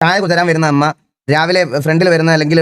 ചായ കുതരാൻ വരുന്ന അമ്മ രാവിലെ ഫ്രണ്ടിൽ വരുന്ന അല്ലെങ്കിൽ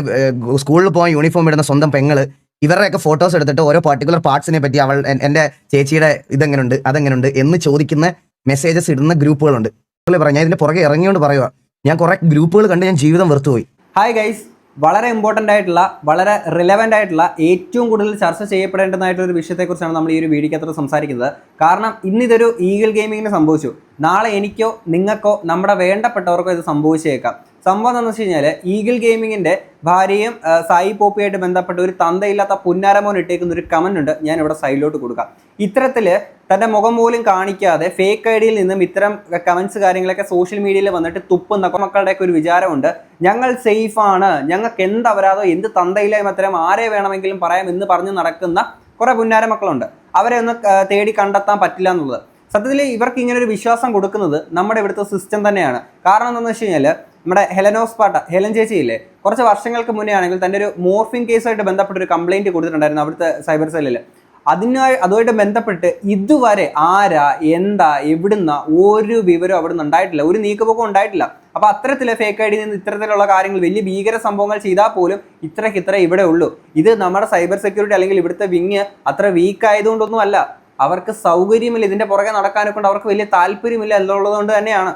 സ്കൂളിൽ പോകാൻ യൂണിഫോം ഇടുന്ന സ്വന്തം പെങ്ങൾ ഇവരുടെയൊക്കെ ഫോട്ടോസ് എടുത്തിട്ട് ഓരോ പർട്ടിക്കുലർ പാർട്സിനെ പറ്റി അവൾ എന്റെ ചേച്ചിയുടെ ഇതെങ്ങനെയുണ്ട് അതെങ്ങനെയുണ്ട് എന്ന് ചോദിക്കുന്ന മെസ്സേജസ് ഇടുന്ന ഗ്രൂപ്പുകളുണ്ട്. പറഞ്ഞു ഞാൻ ഇതിന്റെ പുറകെ ഇറങ്ങിയോണ്ട് പറയുക ഞാൻ കുറെ ഗ്രൂപ്പുകൾ കണ്ട് ഞാൻ ജീവിതം വെറുത്തുപോയി. ഹായ് ഗൈസ് വളരെ ഇമ്പോർട്ടന്റ് ആയിട്ടുള്ള വളരെ റിലവന്റ് ആയിട്ടുള്ള ഏറ്റവും കൂടുതൽ ചർച്ച ചെയ്യപ്പെടേണ്ടതായിട്ടുള്ള ഒരു വിഷയത്തെക്കുറിച്ചാണ് നമ്മൾ ഈ ഒരു വീഡിയോക്കകത്ത് സംസാരിക്കുന്നത്. കാരണം ഇന്നിതൊരു ഈഗിൾ ഗെയിമിങ്ങിന് സംഭവിച്ചു. നാളെ എനിക്കോ നിങ്ങൾക്കോ നമ്മുടെ വേണ്ടപ്പെട്ടവർക്കോ ഇത് സംഭവിച്ചേക്കാം. സംഭവം എന്താണെന്ന് വെച്ച് കഴിഞ്ഞാൽ ഈഗിൾ ഗെയിമിങ്ങിന്റെ ഭാര്യയും സായി പോപ്പിയായിട്ട് ബന്ധപ്പെട്ട ഒരു തന്തയില്ലാത്ത പുന്നാരമോൻ ഇട്ടേക്കുന്ന ഒരു കമന്റ് ഉണ്ട്. ഞാൻ ഇവിടെ സൈഡിലോട്ട് കൊടുക്കാം. ഇത്തരത്തിൽ തന്റെ മുഖം പോലും കാണിക്കാതെ ഫേക്ക് ഐ ഡിയിൽ നിന്നും ഇത്തരം കമൻസ് കാര്യങ്ങളൊക്കെ സോഷ്യൽ മീഡിയയിൽ വന്നിട്ട് തുപ്പുന്ന മക്കളുടെയൊക്കെ ഒരു വിചാരമുണ്ട്. ഞങ്ങൾ സേഫാണ് ഞങ്ങൾക്ക് എന്ത് എന്ത് തന്തയില്ലായ്മ അത്തരം ആരെ വേണമെങ്കിലും പറയാം എന്ന് പറഞ്ഞ് നടക്കുന്ന കുറേ പുന്നാര മക്കളുണ്ട്. അവരെ ഒന്ന് തേടി കണ്ടെത്താൻ പറ്റില്ല എന്നുള്ളത്. സത്യത്തിൽ ഇവർക്ക് ഇങ്ങനെ ഒരു വിശ്വാസം കൊടുക്കുന്നത് നമ്മുടെ ഇവിടുത്തെ സിസ്റ്റം തന്നെയാണ്. കാരണം എന്താണെന്ന് വെച്ച് കഴിഞ്ഞാൽ നമ്മുടെ ഹെലനോസ് പാട്ട ഹെലൻ ചേച്ചിയില്ലേ കുറച്ച് വർഷങ്ങൾക്ക് മുന്നേ ആണെങ്കിൽ തന്റെ ഒരു മോർഫിംഗ് കേസുമായിട്ട് ബന്ധപ്പെട്ട ഒരു കംപ്ലയിന്റ് കൊടുത്തിട്ടുണ്ടായിരുന്നു അവിടുത്തെ സൈബർ സെല്ലിൽ അതിനായി അതുമായിട്ട് ബന്ധപ്പെട്ട് ഇതുവരെ ആരാ എന്താ എവിടുന്ന ഒരു വിവരവും അവിടുന്ന് ഉണ്ടായിട്ടില്ല. ഒരു നീക്കുപോക്കും ഉണ്ടായിട്ടില്ല. അപ്പോൾ അത്തരത്തിലെ ഫേക്ക് ഐ ഡി നിന്ന് ഇത്തരത്തിലുള്ള കാര്യങ്ങൾ വലിയ ഭീകര സംഭവങ്ങൾ ചെയ്താൽ പോലും ഇത്രയ്ക്ക് ഇത്ര ഇവിടെ ഉള്ളൂ. ഇത് നമ്മുടെ സൈബർ സെക്യൂരിറ്റി അല്ലെങ്കിൽ ഇവിടുത്തെ വിങ് അത്ര വീക്ക് ആയതുകൊണ്ടൊന്നും അല്ല. അവർക്ക് സൗകര്യമില്ല ഇതിന്റെ പുറകെ നടക്കാനെ കൊണ്ട് അവർക്ക് വലിയ താല്പര്യമില്ല എന്നുള്ളതുകൊണ്ട് തന്നെയാണ്.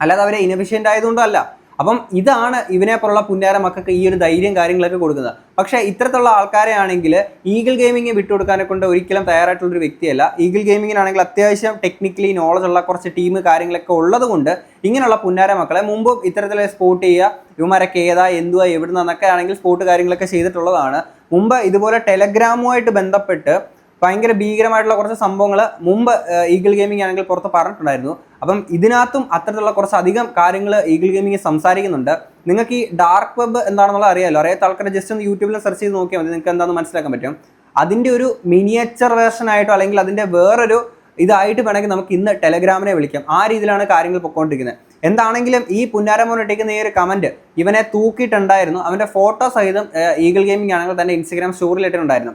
അല്ലാതെ അവരെ ഇനഫിഷ്യന്റ് ആയതുകൊണ്ടല്ല അപ്പം ഇതാണ് ഇവനെ പോലുള്ള പുന്നാര മക്കൾക്ക് ഈ ഒരു ധൈര്യം കാര്യങ്ങളൊക്കെ കൊടുക്കുന്നത്. പക്ഷേ ഇത്തരത്തിലുള്ള ആൾക്കാരെ ആണെങ്കിൽ ഈഗിൾ ഗെയിമിംഗ് വിട്ടുകൊടുക്കാനെ കൊണ്ട് ഒരിക്കലും തയ്യാറായിട്ടുള്ളൊരു വ്യക്തിയല്ല. ഈഗിൾ ഗെയിമിങ്ങിനാണെങ്കിൽ അത്യാവശ്യം ടെക്നിക്കലി നോളജ് ഉള്ള കുറച്ച് ടീം കാര്യങ്ങളൊക്കെ ഉള്ളതുകൊണ്ട് ഇങ്ങനെയുള്ള പുന്നാര മക്കളെ മുമ്പ് ഇത്തരത്തിൽ സ്പോട്ട് ചെയ്യുക ഇവന്മാരൊക്കെ ഏതാ എന്തുവാ എവിടുന്നൊക്കെ ആണെങ്കിൽ സ്പോട്ട് കാര്യങ്ങളൊക്കെ ചെയ്തിട്ടുള്ളതാണ്. മുമ്പ് ഇതുപോലെ ടെലഗ്രാമുമായിട്ട് ബന്ധപ്പെട്ട് ഭയങ്കര ഭീകരമായിട്ടുള്ള കുറച്ച് സംഭവങ്ങൾ മുമ്പ് ഈഗിൾ ഗെയിമിംഗ് ആണെങ്കിൽ പുറത്ത് പറഞ്ഞിട്ടുണ്ടായിരുന്നു. അപ്പം ഇതിനകത്തും അത്തരത്തിലുള്ള കുറച്ച് അധികം കാര്യങ്ങൾ ഈഗിൾ ഗെയിമിംഗ് സംസാരിക്കുന്നുണ്ട്. നിങ്ങൾക്ക് ഈ ഡാർക്ക് വെബ് എന്താണെന്നുള്ളത് അറിയാമല്ലോ അറിയാത്ത ആൾക്കാരെ ജസ്റ്റ് ഒന്ന് യൂട്യൂബിൽ സെർച്ച് ചെയ്ത് നോക്കിയാൽ മതി. നിങ്ങൾക്ക് എന്താണെന്ന് മനസ്സിലാക്കാൻ പറ്റും. അതിന്റെ ഒരു മിനിയേച്ചർ വേർഷൻ ആയിട്ടോ അല്ലെങ്കിൽ അതിന്റെ വേറൊരു ഇതായിട്ട് വേണമെങ്കിൽ നമുക്ക് ഇന്ന് ടെലഗ്രാമിനെ വിളിക്കാം. ആ രീതിയിലാണ് കാര്യങ്ങൾ പൊക്കോണ്ടിരിക്കുന്നത്. എന്താണെങ്കിലും ഈ പുന്നാരമോൻ ഈ ഒരു കമന്റ് ഇവനെ തൂക്കിയിട്ടുണ്ടായിരുന്നു. അവന്റെ ഫോട്ടോ സഹിതം ഈഗിൾ ഗെയിമിംഗ് ആണെങ്കിൽ തന്നെ ഇൻസ്റ്റഗ്രാം സ്റ്റോറിൽ ഇട്ടിട്ടുണ്ടായിരുന്നു.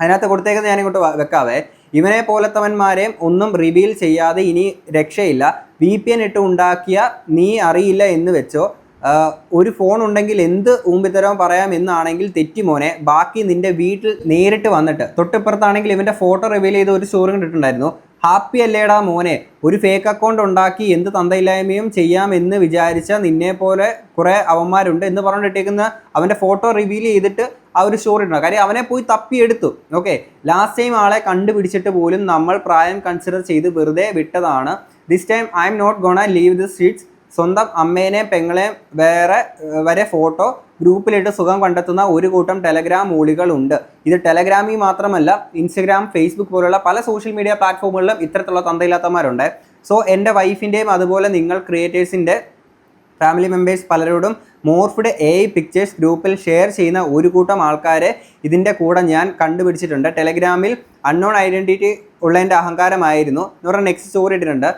അതിനകത്ത് ഞാൻ ഇങ്ങോട്ട് വെക്കാവേ. ഇവനെ പോലത്തവന്മാരെയും ഒന്നും റിവീൽ ചെയ്യാതെ ഇനി രക്ഷയില്ല. വി പി എൻ ഇട്ട് ഉണ്ടാക്കിയ നീ അറിയില്ല എന്ന് വെച്ചോ. ഒരു ഫോൺ ഉണ്ടെങ്കിൽ എന്ത് ഊമ്പിത്തരവും പറയാം എന്നാണെങ്കിൽ തെറ്റിമോനെ ബാക്കി നിന്റെ വീട്ടിൽ നേരിട്ട് വന്നിട്ട് തൊട്ടിപ്പുറത്താണെങ്കിൽ ഇവന്റെ ഫോട്ടോ റിവീൽ ചെയ്ത് ഒരു സ്റ്റോറി കണ്ടിട്ടുണ്ടായിരുന്നു. ഹാപ്പി അല്ലേടാ മോനെ. ഒരു ഫേക്ക് അക്കൗണ്ട് ഉണ്ടാക്കി എന്ത് തന്തയില്ലായ്മയും ചെയ്യാമെന്ന് വിചാരിച്ച നിന്നെ പോലെ കുറെ അവന്മാരുണ്ട് എന്ന് പറഞ്ഞിട്ടേക്കുന്ന അവന്റെ ഫോട്ടോ റിവീൽ ചെയ്തിട്ട് ആ ഒരു സ്റ്റോറി ഉണ്ടാകും കാര്യം അവനെ പോയി തപ്പിയെടുത്തു. ഓക്കെ ലാസ്റ്റ് ടൈം ആളെ കണ്ടുപിടിച്ചിട്ട് പോലും നമ്മൾ പ്രായം കൺസിഡർ ചെയ്ത് വെറുതെ വിട്ടതാണ്. This time I'm not gonna leave the streets സ്വന്തം അമ്മേനെയും പെങ്ങളെയും വേറെ വരെ ഫോട്ടോ ഗ്രൂപ്പിലിട്ട് സുഖം കണ്ടെത്തുന്ന ഒരു കൂട്ടം ടെലഗ്രാം മൂളികളുണ്ട്. ഇത് ടെലഗ്രാമിൽ മാത്രമല്ല ഇൻസ്റ്റഗ്രാം ഫേസ്ബുക്ക് പോലുള്ള പല സോഷ്യൽ മീഡിയ പ്ലാറ്റ്ഫോമുകളിലും ഇത്തരത്തിലുള്ള തന്തയില്ലാത്തമാരുണ്ട്. സോ എന്റെ വൈഫിന്റെയും അതുപോലെ നിങ്ങൾ ക്രിയേറ്റേഴ്സിന്റെ ഫാമിലി മെമ്പേഴ്സ് പലരോടും മോർഫ്ഡ് എ പിക്ചേഴ്സ് ഗ്രൂപ്പിൽ ഷെയർ ചെയ്യുന്ന ഒരു കൂട്ടം ആൾക്കാരെ ഇതിന്റെ കൂടെ ഞാൻ കണ്ടുപിടിച്ചിട്ടുണ്ട്. ടെലഗ്രാമിൽ അൺനോൺ ഐഡന്റിറ്റി ഉള്ളതിന്റെ അഹങ്കാരമായിരുന്നു. എന്ന് പറഞ്ഞാൽ നെക്സ്റ്റ് സ്റ്റോറി ഇട്ടിട്ടുണ്ട്.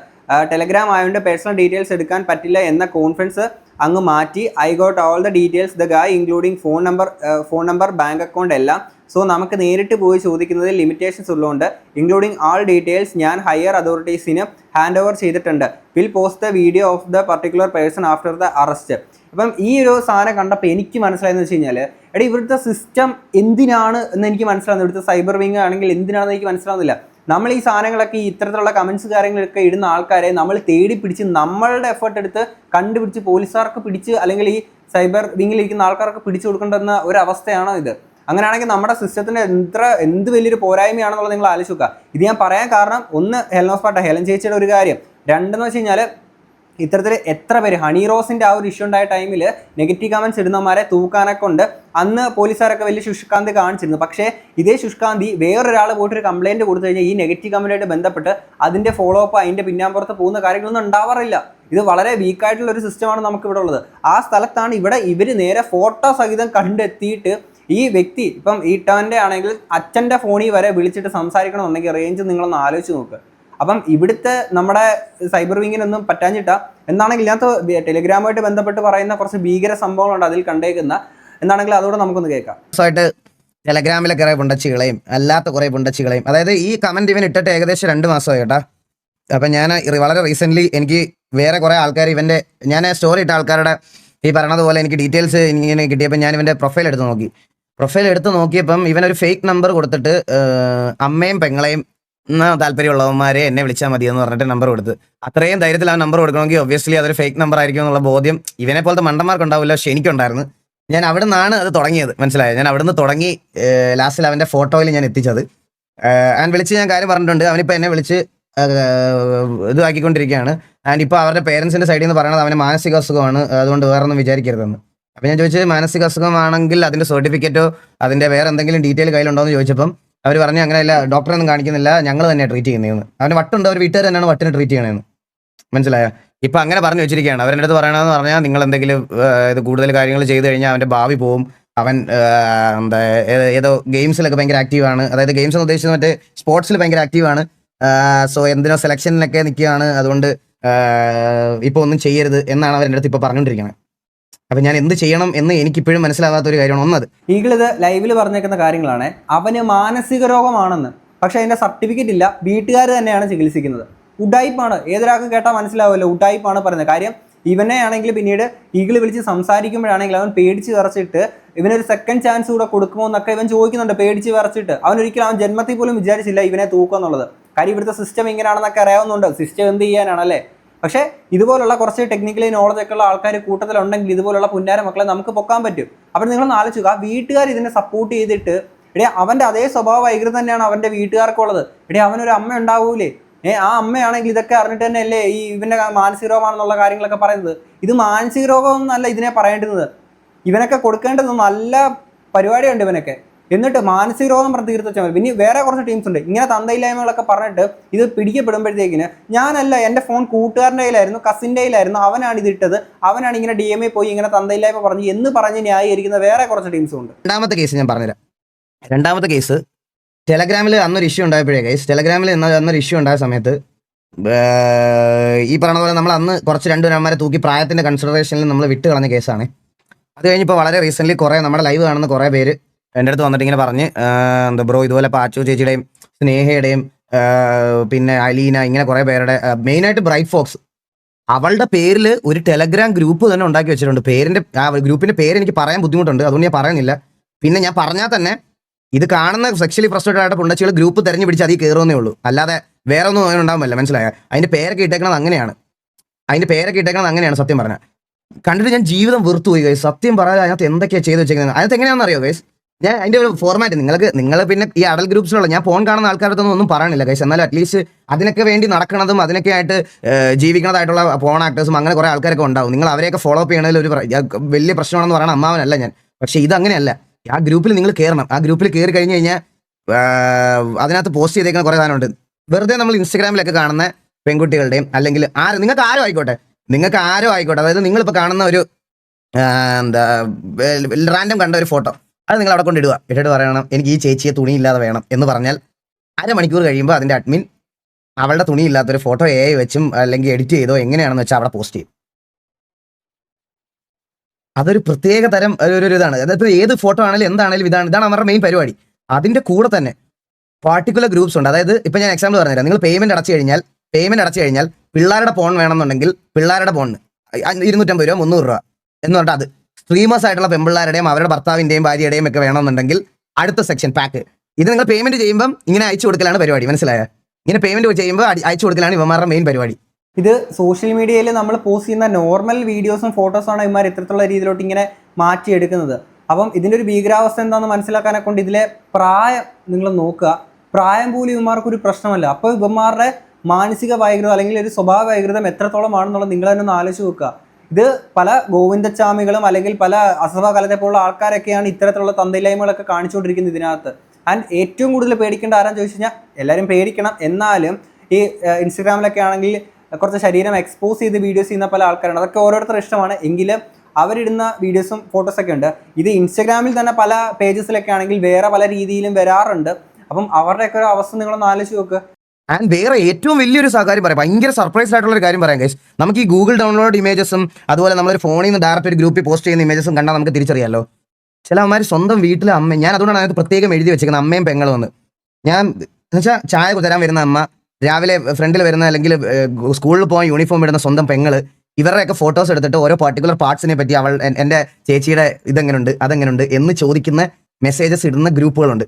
ടെലഗ്രാം ആയതുകൊണ്ട് പേഴ്സണൽ ഡീറ്റെയിൽസ് എടുക്കാൻ പറ്റില്ല എന്ന കോൺഫിഡൻസ് അങ്ങ് മാറ്റി. I got all the details the guy including phone number phone number bank account എല്ലാം. സോ നമുക്ക് നേരിട്ട് പോയി ചോദിക്കുന്നതിൽ ലിമിറ്റേഷൻസ് ഉള്ളതുകൊണ്ട് ഇൻക്ലൂഡിങ് ആൾ ഡീറ്റെയിൽസ് ഞാൻ ഹയർ അതോറിറ്റീസിന് ഹാൻഡ് ഓവർ ചെയ്തിട്ടുണ്ട്. Will post the video of the particular person after the arrest അപ്പം ഈ ഒരു സാധനം കണ്ടപ്പോൾ എനിക്ക് മനസ്സിലായെന്ന് വെച്ച് കഴിഞ്ഞാൽ എടാ ഇവിടുത്തെ സിസ്റ്റം എന്തിനാണ് എന്ന് എനിക്ക് മനസ്സിലാവുന്നത് ഇവിടുത്തെ സൈബർ വിങ് ആണെങ്കിൽ എന്തിനാണെന്ന് എനിക്ക് മനസ്സിലാവുന്നില്ല. നമ്മൾ ഈ സാധനങ്ങളൊക്കെ ഇത്തരത്തിലുള്ള കമൻസ് കാര്യങ്ങളൊക്കെ ഇടുന്ന ആൾക്കാരെ നമ്മൾ തേടി പിടിച്ച് നമ്മളുടെ എഫേർട്ട് എടുത്ത് കണ്ടുപിടിച്ച് പോലീസുകാർക്ക് പിടിച്ച് അല്ലെങ്കിൽ ഈ സൈബർ വിങ്ങിലിരിക്കുന്ന ആൾക്കാർക്ക് പിടിച്ചു കൊടുക്കേണ്ടുന്ന ഒരു അവസ്ഥയാണോ ഇത്? അങ്ങനെയാണെങ്കിൽ നമ്മുടെ സിസ്റ്റത്തിന്റെ എത്ര എന്ത് വലിയൊരു പോരായ്മയാണെന്നുള്ളത് നിങ്ങൾ ആലോചിക്കുക ഇത് ഞാൻ പറയാൻ കാരണം ഒന്ന് ഹെലനോസ് പാട്ട ഹെലൻ ചേച്ചിയുടെ ഒരു കാര്യം. രണ്ടെന്ന് വെച്ച് കഴിഞ്ഞാൽ ഇത്തരത്തിൽ എത്ര പേര്? ഹണി റോസിന്റെ ആ ഒരു ഇഷ്യൂ ഉണ്ടായ ടൈമിൽ നെഗറ്റീവ് കമൻസ് ഇടുന്നവന്മാരെ തൂക്കാനെ കൊണ്ട് അന്ന് പോലീസുകാരൊക്കെ വലിയ ശുഷ്കാന്തി കാണിച്ചിരുന്നു. പക്ഷേ ഇതേ ശുഷ്കാന്തി വേറൊരാൾ പോയിട്ട് ഒരു കംപ്ലൈന്റ് കൊടുത്തു കഴിഞ്ഞാൽ ഈ നെഗറ്റീവ് കമന്റായിട്ട് ബന്ധപ്പെട്ട് അതിന്റെ ഫോളോ അപ്പ് അതിന്റെ പിന്നാമ്പുറത്ത് പോകുന്ന കാര്യങ്ങളൊന്നും ഉണ്ടാവാറില്ല. ഇത് വളരെ വീക്കായിട്ടുള്ള ഒരു സിസ്റ്റമാണ് നമുക്കിവിടെ ഉള്ളത്. ആ സ്ഥലത്താണ് ഇവിടെ ഇവർ നേരെ ഫോട്ടോ സഹിതം കണ്ടെത്തിയിട്ട് ഈ വ്യക്തി ഇപ്പം ഈ ടേന്റെ ആണെങ്കിൽ അച്ഛന്റെ ഫോണിൽ വരെ വിളിച്ചിട്ട് സംസാരിക്കണമെന്നുണ്ടെങ്കിൽ റേഞ്ച് നിങ്ങളൊന്ന് ആലോചിച്ച് നോക്ക്. അപ്പം ഇവിടുത്തെ നമ്മുടെ സൈബർ വിങ്ങിനൊന്നും പറ്റാഞ്ഞിട്ട. എന്താണെങ്കിൽ ഇതിനകത്ത് ടെലിഗ്രാമുമായിട്ട് ബന്ധപ്പെട്ട് പറയുന്ന കുറച്ച് ഭീകര സംഭവങ്ങളുണ്ട് അതിൽ കണ്ടേക്കുന്ന. എന്താണെങ്കിൽ അതോടെ നമുക്കൊന്ന് കേൾക്കാം. ടെലഗ്രാമിലെ കുറെ പുണ്ടച്ചികളെയും അല്ലാത്ത കുറെ പുണ്ടച്ചികളെയും അതായത് ഈ കമന്റ് ഇവൻ ഇട്ടിട്ട് ഏകദേശം രണ്ട് മാസമായി കേട്ടാ. അപ്പം ഞാൻ വളരെ റീസെന്റ്ലി എനിക്ക് വേറെ കുറേ ആൾക്കാർ ഇവന്റെ ഞാൻ സ്റ്റോറി ഇട്ട ആൾക്കാരുടെ ഈ പറഞ്ഞതുപോലെ എനിക്ക് ഡീറ്റെയിൽസ് ഇങ്ങനെ കിട്ടിയപ്പോൾ ഞാൻ ഇവന്റെ പ്രൊഫൈൽ എടുത്ത് നോക്കി. പ്രൊഫൈൽ എടുത്ത് നോക്കിയപ്പം ഇവനൊരു ഫേക്ക് നമ്പർ കൊടുത്തിട്ട് അമ്മയും പെങ്ങളെയും എന്നാ താല്പര്യമുള്ളവന്മാരെ എന്നെ വിളിച്ചാൽ മതി എന്ന് പറഞ്ഞിട്ട് നമ്പർ കൊടുത്ത്. അത്രയും ധൈര്യത്തിൽ ആ നമ്പർ കൊടുക്കണമെങ്കിൽ ഒബ്വിയസ്ലി അതൊരു ഫേക്ക് നമ്പർ ആയിരിക്കും എന്നുള്ള ബോധ്യം ഇവനെ പോലത്തെ മണ്ടന്മാർക്ക് ഉണ്ടാവില്ല പക്ഷെ എനിക്കുണ്ടായിരുന്നു. ഞാൻ അവിടെ നിന്നാണ് അത് തുടങ്ങിയത് മനസ്സിലായത് ഞാൻ അവിടുന്ന് തുടങ്ങി ലാസ്റ്റിൽ അവന്റെ ഫോട്ടോയിൽ ഞാൻ എത്തിച്ചത്. ആൻഡ് വിളിച്ച് ഞാൻ കാര്യം പറഞ്ഞിട്ടുണ്ട്. അവനിപ്പോൾ എന്നെ വിളിച്ച് ഇതാക്കിക്കൊണ്ടിരിക്കുകയാണ് ആൻഡ് ഇപ്പോൾ അവരുടെ പേരൻസിന്റെ സൈഡിൽ നിന്ന് പറയണത് അവന് മാനസിക അസുഖമാണ്. അതുകൊണ്ട് വേറെ ഒന്നും വിചാരിക്കരുതെന്ന്. അപ്പോൾ ഞാൻ ചോദിച്ചത് മാനസിക അസുഖമാണെങ്കിൽ അതിന്റെ സർട്ടിഫിക്കറ്റോ അതിന്റെ വേറെ എന്തെങ്കിലും ഡീറ്റെയിൽ കയ്യിലുണ്ടോ എന്ന് ചോദിച്ചപ്പം അവർ പറഞ്ഞു അങ്ങനെയല്ല ഡോക്ടറൊന്നും കാണിക്കുന്നില്ല. ഞങ്ങൾ തന്നെ ട്രീറ്റ് ചെയ്യുന്നതെന്ന്. അവന് വട്ടുണ്ട് അവർ വീട്ടുകാർ തന്നെയാണ് വട്ടിനെ ട്രീറ്റ് ചെയ്യണമെന്ന് മനസ്സിലായോ? ഇപ്പം അങ്ങനെ പറഞ്ഞു വെച്ചിരിക്കുകയാണ്. അവരുടെ അടുത്ത് പറയണമെന്ന് പറഞ്ഞാൽ നിങ്ങൾ എന്തെങ്കിലും ഇത് കൂടുതൽ കാര്യങ്ങൾ ചെയ്തു കഴിഞ്ഞാൽ അവന്റെ ഭാവി പോവും. അവൻ എന്താ ഏതോ ഗെയിംസിലൊക്കെ ഭയങ്കര ആക്റ്റീവാണ് അതായത് ഗെയിംസ് എന്ന് ഉദ്ദേശിച്ചത് മറ്റേ സ്പോർട്സിൽ ഭയങ്കര ആക്റ്റീവാണ് സോ എന്തിനോ സെലക്ഷനിലൊക്കെ നിൽക്കുകയാണ്. അതുകൊണ്ട് ഇപ്പോൾ ഒന്നും ചെയ്യരുത് എന്നാണ് അവരുടെ അടുത്ത് ഇപ്പോൾ പറഞ്ഞുകൊണ്ടിരിക്കുന്നത്. അപ്പം ഞാൻ എന്ത് ചെയ്യണം എന്ന് എനിക്കിപ്പോഴും മനസ്സിലാകാത്ത ഒരു കാര്യമാണ് ഒന്നത്. ഈഗിളിത് ലൈവിൽ പറഞ്ഞേക്കുന്ന കാര്യങ്ങളാണ്. അവന് മാനസിക രോഗമാണെന്ന്. പക്ഷെ അതിന്റെ സർട്ടിഫിക്കറ്റ് ഇല്ല. വീട്ടുകാർ തന്നെയാണ് ചികിത്സിക്കുന്നത്. ഉഡായിപ്പാണ് ഏതൊരാൾക്ക് കേട്ടാൽ മനസ്സിലാവുമല്ലോ. ഉഡായിപ്പാണ് പറയുന്നത്. കാര്യം ഇവനെ ആണെങ്കിൽ പിന്നീട് ഈഗിൾ വിളിച്ച് സംസാരിക്കുമ്പോഴാണെങ്കിൽ അവൻ പേടിച്ച് വിറച്ചിട്ട് ഇവനൊരു സെക്കൻഡ് ചാൻസ് കൂടെ കൊടുക്കുമോ എന്നൊക്കെ ഇവൻ ചോദിക്കുന്നുണ്ട്. പേടിച്ച് വിറച്ചിട്ട്. അവൻ ഒരിക്കലും അവൻ ജന്മത്തിൽ പോലും വിചാരിച്ചില്ല ഇവനെ തൂക്കുക എന്നുള്ളത്. കാര്യം ഇവിടുത്തെ സിസ്റ്റം ഇങ്ങനെയാണെന്നൊക്കെ അറിയാവുന്നുണ്ട് സിസ്റ്റം എന്ത് ചെയ്യാനാണല്ലേ പക്ഷേ ഇതുപോലുള്ള കുറച്ച് ടെക്നിക്കലി നോളജ് ഒക്കെ ഉള്ള ആൾക്കാർ കൂട്ടത്തിലുണ്ടെങ്കിൽ ഇതുപോലുള്ള പുന്നാര മക്കളെ നമുക്ക് പൊക്കാൻ പറ്റും. അപ്പോൾ നിങ്ങൾ ആലോചിക്കുക വീട്ടുകാർ ഇതിനെ സപ്പോർട്ട് ചെയ്തിട്ട് എടേ അവന്റെ അതേ സ്വഭാവ വൈകൃതം തന്നെയാണ് അവന്റെ വീട്ടുകാർക്കുള്ളത്. എടേ അവനൊരു അമ്മ ഉണ്ടാവൂലേ? ഏ ആ അമ്മയാണെങ്കിൽ ഇതൊക്കെ അറിഞ്ഞിട്ട് തന്നെ അല്ലേ ഈ ഇവന്റെ മാനസിക രോഗമാണെന്നുള്ള കാര്യങ്ങളൊക്കെ പറയുന്നത്? ഇത് മാനസിക രോഗമൊന്നല്ല ഇതിനെ പറയേണ്ടുന്നത്. ഇവനൊക്കെ കൊടുക്കേണ്ടത് നല്ല പരിപാടിയുണ്ട് ഇവനൊക്കെ. എന്നിട്ട് മാനസിക രോഗം പറഞ്ഞ് തീർത്തുവെച്ചാൽ മതി. പിന്നെ വേറെ കുറച്ച് ടീംസ് ഉണ്ട്. ഇങ്ങനെ തന്തയില്ലായ്മകളൊക്കെ പറഞ്ഞിട്ട് ഇത് പിടിക്കപ്പെടുമ്പോഴത്തേക്കിന് ഞാനല്ല എന്റെ ഫോൺ കൂട്ടുകാരന്റെ കയ്യിലായിരുന്നു കസിന്റെ കയ്യിലായിരുന്നു അവനാണ് ഇത് ഇട്ടത്. അവനാണ് ഇങ്ങനെ ഡി എം എ പോയി ഇങ്ങനെ തന്തയില്ലായ്മ പറഞ്ഞ് എന്ന് പറഞ്ഞ് ന്യായീകരിക്കുന്ന വേറെ കുറച്ച് ടീംസും ഉണ്ട്. രണ്ടാമത്തെ കേസ് ഞാൻ പറഞ്ഞുതരാം. രണ്ടാമത്തെ കേസ് ടെലഗ്രാമിൽ അന്നൊരു ഇഷ്യൂ ഉണ്ടായപ്പോഴേ കേസ് ടെലഗ്രാമിൽ അന്നൊരു ഇഷ്യൂ ഉണ്ടായ സമയത്ത് ഈ പറഞ്ഞ പോലെ നമ്മൾ അന്ന് കുറച്ച് രണ്ടു രണ്ടുപേരന്മാരെ തൂക്കി പ്രായത്തിന്റെ കൺസിഡറേഷനിൽ നമ്മൾ വിട്ട് കളഞ്ഞ കേസാണ് അത് കഴിഞ്ഞിപ്പോൾ വളരെ റീസെന്റ്ലി കുറേ നമ്മുടെ ലൈവ് കാണുന്ന കുറേ പേര് എന്റെ അടുത്ത് വന്നിട്ട് ഇങ്ങനെ പറഞ്ഞ് എന്താ ബ്രോ ഇതുപോലെ പാച്ചു ചേച്ചിയുടെയും സ്നേഹയുടെയും പിന്നെ അലീന ഇങ്ങനെ കുറേ പേരുടെ മെയിനായിട്ട് ബ്രൈറ്റ് ഫോക്സ്. അവളുടെ പേരിൽ ഒരു ടെലഗ്രാം ഗ്രൂപ്പ് തന്നെ ഉണ്ടാക്കി വെച്ചിട്ടുണ്ട്. പേരിന്റെ ആ ഗ്രൂപ്പിന്റെ പേര് എനിക്ക് പറയാൻ ബുദ്ധിമുട്ടുണ്ട്. അതുകൊണ്ട് ഞാൻ പറയുന്നില്ല. പിന്നെ ഞാൻ പറഞ്ഞാൽ തന്നെ ഇത് കാണുന്ന സെക്ഷലി ഫ്രസ്ട്രേറ്റഡ് ആയിട്ട് പുണ്ടച്ചികൾ ഗ്രൂപ്പ് തെരഞ്ഞു പിടിച്ച് അതിൽ കയറുന്നേ ഉള്ളൂ. അല്ലാതെ വേറെ ഒന്നും അങ്ങനെ ഉണ്ടാവുമല്ല മനസ്സിലായ? അതിന്റെ പേരൊക്കെ ഇട്ടേക്കണത് അങ്ങനെയാണ്. അതിന്റെ പേരൊക്കെ ഇട്ടേക്കണത് അങ്ങനെയാണ് സത്യം പറഞ്ഞാൽ. കണ്ടിട്ട് ഞാൻ ജീവിതം വെറുത്തു പോയി സത്യം പറയാൻ അതിനകത്ത് എന്തൊക്കെയാണ് ചെയ്ത് വെച്ചേക്കുന്നത്? അതിനകത്ത് എങ്ങനെയാണെന്ന് അറിയോ ഗൈസ് ഞാൻ അതിന്റെ ഒരു ഫോർമാറ്റ് നിങ്ങൾക്ക് നിങ്ങൾ പിന്നെ ഈ അടൽ ഗ്രൂപ്പ്സിലുള്ള ഞാൻ ഫോൺ കാണുന്ന ആൾക്കാരുടെ ഒന്നും പറയണില്ല കൈസ് എന്നാലും അറ്റ്ലീസ്റ്റ് അതിനൊക്കെ വേണ്ടി നടക്കണതും അതിനൊക്കെ ആയിട്ട് ജീവിക്കുന്നതായിട്ടുള്ള ഫോൺ ആക്ടേഴ്സും അങ്ങനെ കുറെ ആൾക്കാരൊക്കെ ഉണ്ടാവും. നിങ്ങൾ അവരെയൊക്കെ ഫോളോ അപ്പ് ചെയ്യണതിൽ ഒരു വലിയ പ്രശ്നമാണെന്ന് പറയണ അമ്മാവനല്ല ഞാൻ. പക്ഷേ ഇതങ്ങനെയല്ല ആ ഗ്രൂപ്പിൽ നിങ്ങൾ കയറണം ആ ഗ്രൂപ്പിൽ കയറി കഴിഞ്ഞ് കഴിഞ്ഞാൽ അതിനകത്ത് പോസ്റ്റ് ചെയ്തേക്കുന്ന കുറേ സാധനമുണ്ട്. വെറുതെ നമ്മൾ ഇൻസ്റ്റാഗ്രാമിലൊക്കെ കാണുന്ന പെൺകുട്ടികളുടെയും അല്ലെങ്കിൽ ആര് നിങ്ങൾക്ക് ആരും ആയിക്കോട്ടെ. നിങ്ങൾക്ക് ആരും ആയിക്കോട്ടെ. അതായത് നിങ്ങളിപ്പോൾ കാണുന്ന ഒരു എന്താ റാൻഡം കണ്ട ഒരു ഫോട്ടോ അത് നിങ്ങൾ അവിടെ കൊണ്ടിടുക. ഇട്ടിട്ട് പറയണം എനിക്ക് ഈ ചേച്ചിയെ തുണിയില്ലാതെ വേണം എന്ന് പറഞ്ഞാൽ അരമണിക്കൂർ കഴിയുമ്പോൾ അതിന്റെ അഡ്മിൻ അവളുടെ തുണിയില്ലാത്തൊരു ഫോട്ടോ എ വെച്ചും അല്ലെങ്കിൽ എഡിറ്റ് ചെയ്തോ എങ്ങനെയാണെന്ന് വെച്ചാൽ അവിടെ പോസ്റ്റ് ചെയ്യും. അതൊരു പ്രത്യേക തരം ഒരു ഇതാണ്. അതായത് ഏത് ഫോട്ടോ ആണെങ്കിലും എന്താണെങ്കിലും ഇതാണ് ഇതാണ് അവരുടെ മെയിൻ പരിപാടി. അതിന്റെ കൂടെ തന്നെ പാർട്ടിക്കുലർ ഗ്രൂപ്പ്സ് ഉണ്ട്. അതായത് ഇപ്പം ഞാൻ എക്സാമ്പിൾ പറഞ്ഞുതരാം. നിങ്ങൾ പേയ്മെന്റ് അടച്ചു കഴിഞ്ഞാൽ പേയ്മെന്റ് അടച്ചു കഴിഞ്ഞാൽ പിള്ളേരുടെ ഫോൺ വേണമെന്നുണ്ടെങ്കിൽ പിള്ളേരുടെ ഫോണിന് ഇരുന്നൂറ്റമ്പത് രൂപ മുന്നൂറ് രൂപ എന്ന് പറഞ്ഞാൽ അത്. സ്ട്രീമേഴ്സ് ആയിട്ടുള്ള പെമ്പിള്ളാരുടെയും അവരുടെ ഭർത്താവിന്റെയും ഭാര്യയുടെയും ഒക്കെ വേണമെന്നുണ്ടെങ്കിൽ അടുത്ത സെക്ഷൻ പാക്ക് ഇത് നിങ്ങൾ പേയ്മെന്റ് ചെയ്യുമ്പോൾ ഇങ്ങനെ അയച്ചു കൊടുക്കലാണ് പരിപാടി മനസ്സിലായ? ഇങ്ങനെ പേയ്മെന്റ് ചെയ്യുമ്പോൾ അയച്ചു കൊടുക്കലാണ് ഇവന്മാരുടെ മെയിൻ പരിപാടി. ഇത് സോഷ്യൽ മീഡിയയിൽ നമ്മൾ പോസ്റ്റ് ചെയ്യുന്ന നോർമൽ വീഡിയോസും ഫോട്ടോസുമാണ് ഇവന്മാർ ഇത്തരത്തിലുള്ള രീതിയിലോട്ട് ഇങ്ങനെ മാറ്റിയെടുക്കുന്നത് അപ്പം ഇതിന്റെ ഒരു ഭീകരാവസ്ഥ എന്താണെന്ന് മനസ്സിലാക്കാനെ കൊണ്ട് ഇതിലെ പ്രായം നിങ്ങൾ നോക്കുക. പ്രായം പോലും ഇവന്മാർക്ക് ഒരു പ്രശ്നമല്ല. അപ്പോൾ ഇവന്മാരുടെ മാനസിക വൈകൃതം അല്ലെങ്കിൽ ഒരു സ്വഭാവ വൈകൃതം എത്രത്തോളമാണെന്നുള്ളത് നിങ്ങൾ തന്നെ ഒന്ന് ആലോചിച്ച് നോക്കുക. ഇത് പല ഗോവിന്ദസ്വാമികളും അല്ലെങ്കിൽ പല അസഭകാലത്തെ പോലുള്ള ആൾക്കാരൊക്കെയാണ് ഇത്തരത്തിലുള്ള തന്തയില്ലായ്മകളൊക്കെ കാണിച്ചുകൊണ്ടിരിക്കുന്നത് ഇതിനകത്ത്. ആൻഡ് ഏറ്റവും കൂടുതൽ പേടിക്കേണ്ട ആരാന്ന് ചോദിച്ചു കഴിഞ്ഞാൽ എല്ലാവരും പേടിക്കണം. എന്നാലും ഈ ഇൻസ്റ്റഗ്രാമിലൊക്കെ ആണെങ്കിൽ കുറച്ച് ശരീരം എക്സ്പോസ് ചെയ്ത് വീഡിയോസ് ചെയ്യുന്ന പല ആൾക്കാരാണ് അതൊക്കെ ഓരോരുത്തരുടെ ഇഷ്ടമാണ്. എങ്കിലും അവരിടുന്ന വീഡിയോസും ഫോട്ടോസൊക്കെ ഉണ്ട്. ഇത് ഇൻസ്റ്റഗ്രാമിൽ തന്നെ പല പേജസിലൊക്കെ ആണെങ്കിൽ വേറെ പല രീതിയിലും വരാറുണ്ട്. അപ്പം അവരുടെയൊക്കെ ഒരു അവസ്ഥ നിങ്ങളൊന്ന് ആലോചിച്ച് നോക്ക്. ആൻഡ് വേറെ ഏറ്റവും വലിയൊരു കാര്യം പറയാം. ഭയങ്കര സർപ്രൈസ് ആയിട്ടുള്ള ഒരു കാര്യം പറയാം ഗൈസ് നമുക്ക് ഈ ഗൂഗിൾ ഡൗൺലോഡ് ഇമേജസും അതുപോലെ നമ്മളൊരു ഫോണിൽ നിന്ന് ഡയറക്റ്റ് ഒരു ഗ്രൂപ്പിൽ പോസ്റ്റ് ചെയ്യുന്ന ഇമേജസും കണ്ടാൽ നമുക്ക് തിരിച്ചറിയാമല്ലോ ചില അമ്മമാർ സ്വന്തം വീട്ടിലെ അമ്മ ഞാൻ അതുകൊണ്ടാണ് അതിനകത്ത് പ്രത്യേകം എഴുതി വെച്ചിരിക്കുന്നത് അമ്മയും പെങ്ങളും എന്ന്. ഞാൻ എന്നുവെച്ചാൽ ചായ തരാൻ വരുന്ന അമ്മ രാവിലെ ഫ്രണ്ടിൽ വരുന്ന അല്ലെങ്കിൽ സ്കൂളിൽ പോകാൻ യൂണിഫോം ഇടുന്ന സ്വന്തം പെങ്ങൾ ഇവരുടെയൊക്കെ ഫോട്ടോസ് എടുത്തിട്ട് ഓരോ പർട്ടിക്കുലർ പാർട്സിനെ പറ്റി അവൾ എന്റെ ചേച്ചിയുടെ ഇതെങ്ങനെയുണ്ട് അതെങ്ങനെയുണ്ട് എന്ന് ചോദിക്കുന്ന മെസ്സേജസ് ഇടുന്ന ഗ്രൂപ്പുകളുണ്ട്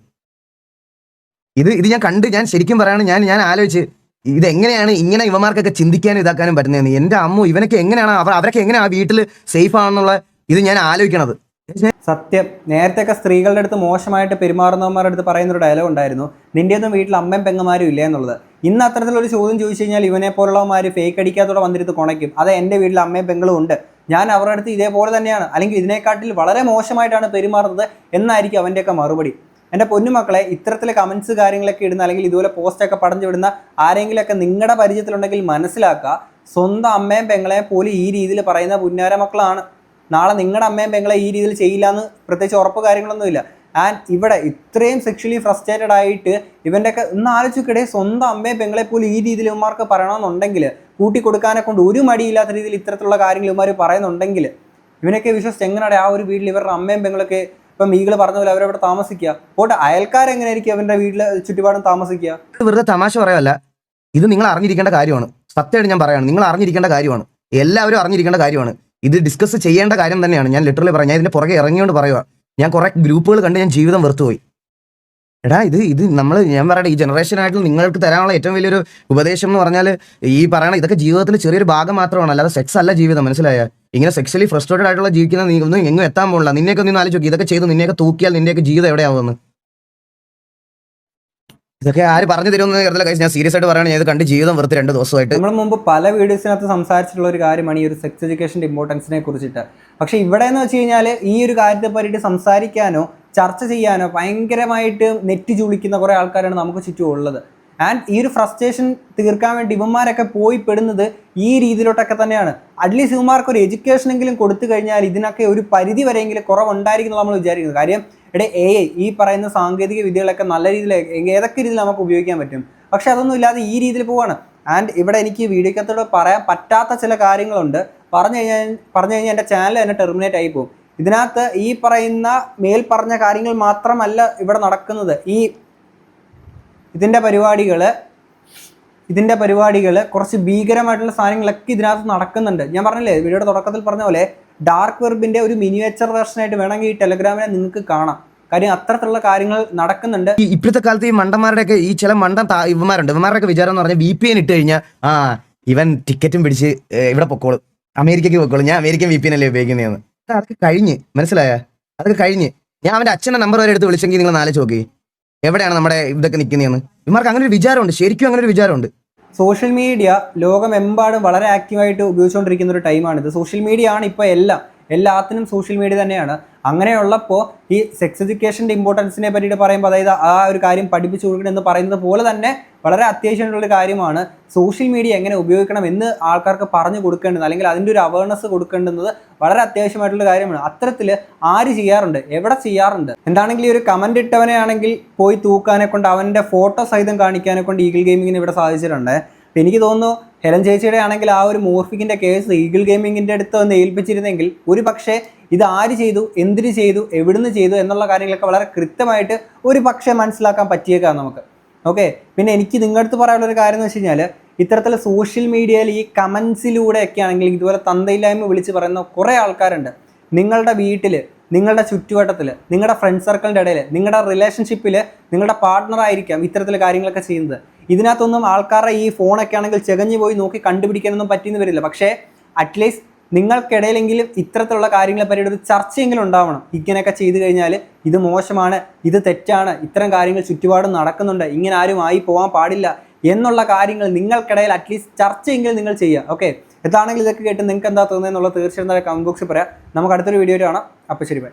ഇത് ഇത് ഞാൻ കണ്ട് ഞാൻ ശരിക്കും പറയാണ് ഞാൻ ഞാൻ ആലോചിച്ച് ഇതെങ്ങനെയാണ് ഇങ്ങനെ ഇവന്മാർക്കൊക്കെ ചിന്തിക്കാനും ഇതാക്കാനും പറ്റുന്നതെന്ന് എന്റെ അമ്മ ഇവനൊക്കെ എങ്ങനെയാണ് അവർ അവരൊക്കെ എങ്ങനെയാ ആ വീട്ടിൽ സേഫ് ആണെന്നുള്ള ഇത് ഞാൻ ആലോചിക്കണത്. സത്യം. നേരത്തെ നേരത്തെയൊക്കെ സ്ത്രീകളുടെ അടുത്ത് മോശമായിട്ട് പെരുമാറുന്നവന്മാരുടെ അടുത്ത് പറയുന്ന ഒരു ഡയലോഗ് ഉണ്ടായിരുന്നു. നിന്റെ ഒന്നും വീട്ടിൽ അമ്മയും പെങ്ങന്മാരും ഇല്ല എന്നുള്ളത്. ഇന്ന് അത്തരത്തിലൊരു ചോദ്യം ചോദിച്ചു കഴിഞ്ഞാൽ ഇവനെ പോലുള്ളവന്മാർ ഫേക്ക് അടിക്കാത്തോടെ വന്നിരുത്ത് കുണയ്ക്കും. അത് എന്റെ വീട്ടിൽ അമ്മയും പെങ്ങളും ഉണ്ട്. ഞാൻ അവരുടെ അടുത്ത് ഇതേപോലെ തന്നെയാണ്. അല്ലെങ്കിൽ ഇതിനെക്കാട്ടിൽ വളരെ മോശമായിട്ടാണ് പെരുമാറുന്നത് എന്നായിരിക്കും അവന്റെയൊക്കെ മറുപടി. എന്റെ പൊന്നുമക്കളെ ഇത്തരത്തിലെ കമൻസ് കാര്യങ്ങളൊക്കെ ഇടുന്ന അല്ലെങ്കിൽ ഇതുപോലെ പോസ്റ്റൊക്കെ പടഞ്ഞു വിടുന്ന ആരെങ്കിലുമൊക്കെ നിങ്ങളുടെ പരിചയത്തിലുണ്ടെങ്കിൽ മനസ്സിലാക്കുക. സ്വന്തം അമ്മയും പെങ്ങളെയും പോലും ഈ രീതിയിൽ പറയുന്ന പുന്നാര മക്കളാണ്. നാളെ നിങ്ങളുടെ അമ്മയും പെങ്ങളെ ഈ രീതിയിൽ ചെയ്യില്ല എന്ന് പ്രത്യേകിച്ച് ഉറപ്പ് കാര്യങ്ങളൊന്നുമില്ല. ആൻഡ് ഇവിടെ ഇത്രയും സെക്ഷലി ഫ്രസ്ട്രേറ്റഡ് ആയിട്ട് ഇവന്റെയൊക്കെ ഒന്ന് ആലോചിക്കട്ടെ സ്വന്തം അമ്മയും പെങ്ങളെ പോലും ഈ രീതിയിൽ ഇവന്മാർക്ക് പറയണമെന്നുണ്ടെങ്കിൽ കൂട്ടി കൊടുക്കാനെ കൊണ്ട് ഒരു മടിയില്ലാത്ത രീതിയിൽ ഇത്തരത്തിലുള്ള കാര്യങ്ങൾ ഇവന്മാർ പറയുന്നുണ്ടെങ്കിൽ ഇവനൊക്കെ വിശ്വസിച്ച് എങ്ങനെയാണ് ആ ഒരു വീട്ടിൽ ഇവരുടെ അമ്മയും പെങ്ങളൊക്കെ ഇപ്പം മീകൾ പറഞ്ഞ പോലെ അവരവിടെ താമസിക്കുക. പോട്ടെ അയൽക്കാരെങ്ങനെയായിരിക്കും അവരുടെ വീട്ടിലെ ചുറ്റുപാടും താമസിക്കുക? ഇത് വെറുതെ തമാശ പറയല്ല ഇത് നിങ്ങൾ അറിഞ്ഞിരിക്കേണ്ട കാര്യമാണ്. സത്യമായിട്ട് ഞാൻ പറയാണ് നിങ്ങൾ അറിഞ്ഞിരിക്കേണ്ട കാര്യമാണ്. എല്ലാവരും അറിഞ്ഞിരിക്കേണ്ട കാര്യമാണ്. ഇത് ഡിസ്കസ് ചെയ്യേണ്ട കാര്യം തന്നെയാണ്. ഞാൻ ലിറ്ററലി പറയാം. ഞാൻ ഇതിന്റെ പുറകെ ഇറങ്ങിയോണ്ട് പറയുക ഞാൻ കുറെ ഗ്രൂപ്പുകൾ കണ്ട് ഞാൻ ജീവിതം വെറുത്തുപോയി. എടാ ഇത് ഇത് നമ്മൾ ഞാൻ പറയട്ടെ ഈ ജനറേഷനായിട്ട് നിങ്ങൾക്ക് തരാനുള്ള ഏറ്റവും വലിയൊരു ഉപദേശം എന്ന് പറഞ്ഞാൽ ഈ പറയണ ഇതൊക്കെ ജീവിതത്തിൽ ചെറിയൊരു ഭാഗം മാത്രമാണ്. അല്ലാതെ സെക്സ് അല്ല ജീവിതം മനസ്സിലായ? ഇങ്ങനെ സെക്സ്വലി ഫ്രസ്ട്രേറ്റഡ് ആയിട്ടുള്ള ജീവിക്കുന്ന നീ ഒന്നും എങ്ങും എത്താൻ പോകില്ല നിന്നെയൊക്കെ ഒന്ന് ആലോചിക്കും ഇതൊക്കെ ചെയ്ത് നിന്നെയൊക്കെ തൂക്കിയാൽ നിന്റെയൊക്കെ ജീവിതം എവിടെയാവുമെന്ന്. ഇതൊക്കെ ആര് പറഞ്ഞു തരുമെന്ന് കരുതല കഴിച്ച് ഞാൻ സീരിയസ് ആയിട്ട് പറയുകയാണ് ഇത് കണ്ട് ജീവിതം വെറുതെ രണ്ട് ദിവസമായിട്ട്. നമ്മൾ മുമ്പ് പല വീഡിയോസിനകത്ത് സംസാരിച്ചിട്ടുള്ള ഒരു കാര്യമാണ് ഈ ഒരു സെക്സ് എഡ്യൂക്കേഷന്റെ ഇമ്പോർട്ടൻസിനെ കുറിച്ചിട്ട്. പക്ഷേ ഇവിടെ എന്ന് വെച്ച് കഴിഞ്ഞാൽ ഈ ഒരു കാര്യത്തെ പറ്റിയിട്ട് സംസാരിക്കാനോ ചർച്ച ചെയ്യാനോ ഭയങ്കരമായിട്ട് നെറ്റ് ചുളിക്കുന്ന കുറേ ആൾക്കാരാണ് നമുക്ക് ചുറ്റും ഉള്ളത്. ആൻഡ് ഈ ഒരു ഫ്രസ്ട്രേഷൻ തീർക്കാൻ വേണ്ടി ഇവന്മാരൊക്കെ പോയി പെടുന്നത് ഈ രീതിയിലോട്ടൊക്കെ തന്നെയാണ്. അറ്റ്ലീസ്റ്റ് ഇവന്മാർക്ക് ഒരു എഡ്യൂക്കേഷൻ എങ്കിലും കൊടുത്തു കഴിഞ്ഞാൽ ഇതിനൊക്കെ ഒരു പരിധി വരെയെങ്കിലും കുറവുണ്ടായിരിക്കും നമ്മൾ വിചാരിക്കുന്നത് കാര്യം ഇവിടെ എ ഈ പറയുന്ന സാങ്കേതിക വിദ്യകളൊക്കെ നല്ല രീതിയിൽ ഏതൊക്കെ രീതിയിൽ നമുക്ക് ഉപയോഗിക്കാൻ പറ്റും? പക്ഷെ അതൊന്നും ഇല്ലാതെ ഈ രീതിയിൽ പോവാണ്. ആൻഡ് ഇവിടെ എനിക്ക് വീഡിയോക്കത്തോട് പറയാൻ പറ്റാത്ത ചില കാര്യങ്ങളുണ്ട്. പറഞ്ഞു കഴിഞ്ഞാൽ പറഞ്ഞു കഴിഞ്ഞാൽ എന്റെ ചാനൽ തന്നെ ടെർമിനേറ്റ് ആയി പോകും. ഇതിനകത്ത് ഈ പറയുന്ന മേൽ പറഞ്ഞ കാര്യങ്ങൾ മാത്രമല്ല ഇവിടെ നടക്കുന്നത്. ഈ ഇതിന്റെ പരിപാടികൾ ഇതിന്റെ പരിപാടികൾ കുറച്ച് ഭീകരമായിട്ടുള്ള സാധനങ്ങളൊക്കെ ഇതിനകത്ത് നടക്കുന്നുണ്ട്. ഞാൻ പറഞ്ഞില്ലേ വീഡിയോയുടെ തുടക്കത്തിൽ പറഞ്ഞ പോലെ ഡാർക്ക് വെർബിന്റെ ഒരു മിനിയേച്ചർ വേർഷനായിട്ട് വേണമെങ്കിൽ ഈ ടെലഗ്രാമിനെ നിങ്ങൾക്ക് കാണാം. കാര്യം അത്തരത്തിലുള്ള കാര്യങ്ങൾ നടക്കുന്നുണ്ട്. ഈ ഇപ്പോഴത്തെ കാലത്ത് ഈ മണ്ടന്മാരുടെയൊക്കെ ഈ ചില മണ്ടൻ ഇവന്മാരുണ്ട്. ഇവന്മാരുടെയൊക്കെ വിചാരം എന്ന് പറഞ്ഞാൽ വി പി എൻ ഇട്ട് കഴിഞ്ഞാൽ ആ ഇവൻ ടിക്കറ്റും പിടിച്ച് ഇവിടെ പൊക്കോളും. അമേരിക്കയ്ക്ക് പൊക്കോളും. ഞാൻ അമേരിക്കൻ വി പി എൻ അല്ലേ ഉപയോഗിക്കുന്നതെന്ന്. അതൊക്കെ കഴിഞ്ഞ് മനസ്സിലായ? അതൊക്കെ കഴിഞ്ഞ്. ഞാൻ അവന്റെ അച്ഛന്റെ നമ്പർ വരെ എടുത്ത് വിളിച്ചെങ്കിൽ നിങ്ങൾ നാല് നോക്കി എവിടെയാണ് നമ്മുടെ ഇതൊക്കെ നിൽക്കുന്നതെന്ന് ഇമാർക്ക് അങ്ങനെ ഒരു വിചാരമുണ്ട്. ശരിക്കും അങ്ങനെ ഒരു വിചാരമുണ്ട്. സോഷ്യൽ മീഡിയ ലോകമെമ്പാടും വളരെ ആക്റ്റീവായിട്ട് ഉപയോഗിച്ചുകൊണ്ടിരിക്കുന്ന ഒരു ടൈമാണിത് സോഷ്യൽ മീഡിയ ആണ് ഇപ്പോൾ എല്ലാം. എല്ലാത്തിനും സോഷ്യൽ മീഡിയ തന്നെയാണ്. അങ്ങനെയുള്ളപ്പോൾ ഈ സെക്സ് എഡ്യൂക്കേഷന്റെ ഇമ്പോർട്ടൻസിനെ പറ്റിയിട്ട് പറയുമ്പോൾ അതായത് ആ ഒരു കാര്യം പഠിപ്പിച്ചു കൊടുക്കണം എന്ന് പറയുന്നത് പോലെ തന്നെ വളരെ അത്യാവശ്യമായിട്ടുള്ള കാര്യമാണ് സോഷ്യൽ മീഡിയ എങ്ങനെ ഉപയോഗിക്കണം എന്ന് ആൾക്കാർക്ക് പറഞ്ഞു കൊടുക്കേണ്ടത് അല്ലെങ്കിൽ അതിന്റെ ഒരു അവയർനെസ് കൊടുക്കേണ്ടുന്നത് വളരെ അത്യാവശ്യമായിട്ടുള്ള കാര്യമാണ്. അത്തരത്തിൽ ആര് ചെയ്യാറുണ്ട്? എവിടെ ചെയ്യാറുണ്ട്? എന്താണെങ്കിൽ ഒരു കമന്റ് ഇട്ടവനെ ആണെങ്കിൽ പോയി തൂക്കാനെ കൊണ്ട് അവന്റെ ഫോട്ടോ സഹിതം കാണിക്കാനെ കൊണ്ട് ഈഗിൾ ഗെയിമിങ്ങിന് ഇവിടെ സാധിച്ചിട്ടുണ്ട്. എനിക്ക് തോന്നുന്നു ഹെലൻ ചേച്ചിയുടെ ആണെങ്കിൽ ആ ഒരു മോർഫിക്കിന്റെ കേസ് ഈഗിൾ ഗെയിമിങ്ങിന്റെ അടുത്ത് ഒന്ന് ഏൽപ്പിച്ചിരുന്നെങ്കിൽ ഒരു പക്ഷേ ഇത് ആര് ചെയ്തു? എന്തിന് ചെയ്തു? എവിടുന്ന് ചെയ്തു? എന്നുള്ള കാര്യങ്ങളൊക്കെ വളരെ കൃത്യമായിട്ട് ഒരു പക്ഷേ മനസ്സിലാക്കാൻ പറ്റിയേക്കാം നമുക്ക്. ഓക്കെ പിന്നെ എനിക്ക് നിങ്ങളുടെ അടുത്ത് പറയാനുള്ള ഒരു കാര്യം എന്ന് വെച്ച് കഴിഞ്ഞാൽ ഇത്തരത്തിൽ സോഷ്യൽ മീഡിയയിൽ ഈ കമൻസിലൂടെയൊക്കെ ആണെങ്കിൽ ഇതുപോലെ തന്തയില്ലായ്മ വിളിച്ച് പറയുന്ന കുറേ ആൾക്കാരുണ്ട്. നിങ്ങളുടെ വീട്ടിൽ നിങ്ങളുടെ ചുറ്റുവട്ടത്തിൽ നിങ്ങളുടെ ഫ്രണ്ട് സർക്കിളിന്റെ ഇടയിൽ നിങ്ങളുടെ റിലേഷൻഷിപ്പിൽ നിങ്ങളുടെ പാർട്ട്ണർ ആയിരിക്കാം ഇത്തരത്തിൽ കാര്യങ്ങളൊക്കെ ചെയ്യുന്നത്. ഇതിനകത്തൊന്നും ആൾക്കാരുടെ ഈ ഫോണൊക്കെ ആണെങ്കിൽ ചെകഞ്ഞു പോയി നോക്കി കണ്ടുപിടിക്കാനൊന്നും പറ്റിയെന്ന് വരില്ല. പക്ഷേ അറ്റ്ലീസ്റ്റ് നിങ്ങൾക്കിടയിലെങ്കിലും ഇത്തരത്തിലുള്ള കാര്യങ്ങളെ പറ്റി ഒരു ചർച്ചയെങ്കിലും ഉണ്ടാവണം. ഇങ്ങനെയൊക്കെ ചെയ്തു കഴിഞ്ഞാൽ ഇത് മോശമാണ് ഇത് തെറ്റാണ് ഇത്തരം കാര്യങ്ങൾ ചുറ്റുപാടും നടക്കുന്നുണ്ട് ഇങ്ങനെ ആരും ആയി പോകാൻ പാടില്ല എന്നുള്ള കാര്യങ്ങൾ നിങ്ങൾക്കിടയിൽ അറ്റ്ലീസ്റ്റ് ചർച്ചയെങ്കിലും നിങ്ങൾ ചെയ്യുക. ഓക്കെ എന്താണെങ്കിലും ഇതൊക്കെ കേട്ട് നിങ്ങൾക്ക് എന്താ തോന്നുന്നത് എന്നുള്ളത് തീർച്ചയായും കമന്റ് ബോക്സിൽ പറയാം. നമുക്ക് അടുത്തൊരു വീഡിയോ കാണാം. അപ്പോൾ ശരി ബൈ